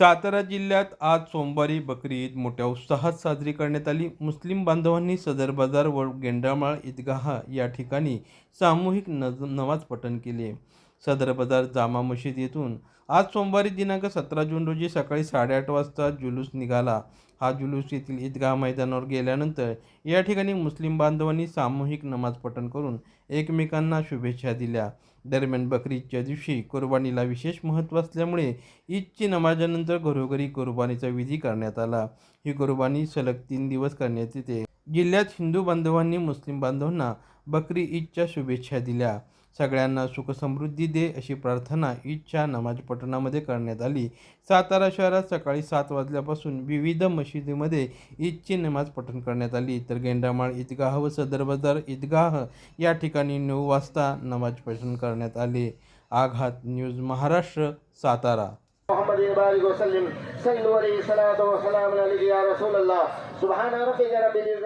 सातारा जिल्ह्यात आज सोमवारी बकरी ईद मोठ्या उत्साहात साजरी करण्यात आली. मुस्लिम बांधवांनी सदर बाजार व गेंडामाळ ईदगाह या ठिकाणी सामूहिक नज नमाज पठण केले. सदर बाजार जामा मशीद येथून. आज सोमवारी दिनांक सतरा जून रोजी सकाळी साडेआठ वाजता जुलूस निघाला. हा जुलूस येथील ईदगाह मैदानावर गेल्यानंतर या ठिकाणी मुस्लिम बांधवांनी सामूहिक नमाज पठण करून एकमेकांना शुभेच्छा दिल्या. दरम्यान बकरी ईदच्या दिवशी कुर्बानीला विशेष महत्त्व असल्यामुळे ईदची नमाजानंतर घरोघरी कुर्बानीचा विधी करण्यात आला. ही कुर्बानी सलग तीन दिवस करण्यात येते. जिल्ह्यात हिंदू बांधवांनी मुस्लिम बांधवांना बकरी ईदच्या शुभेच्छा दिल्या. सगळ्यांना सुखसमृद्धी दे अशी प्रार्थना ईदच्या नमाज पठणामध्ये करण्यात आली सातारा शहरात सकाळी सात वाजल्यापासून विविध मशिदीमध्ये ईदची नमाज पठण करण्यात आली तर गेंडामाळ ईदगाह व सदर बाजार ईदगाह या ठिकाणी नऊ वाजता नमाज पठण करण्यात आले आघात न्यूज महाराष्ट्र सातारा محمد بارك وسلم صلوا عليه الصلاة والسلام عليك يا رسول الله سبحان ربك رب العزة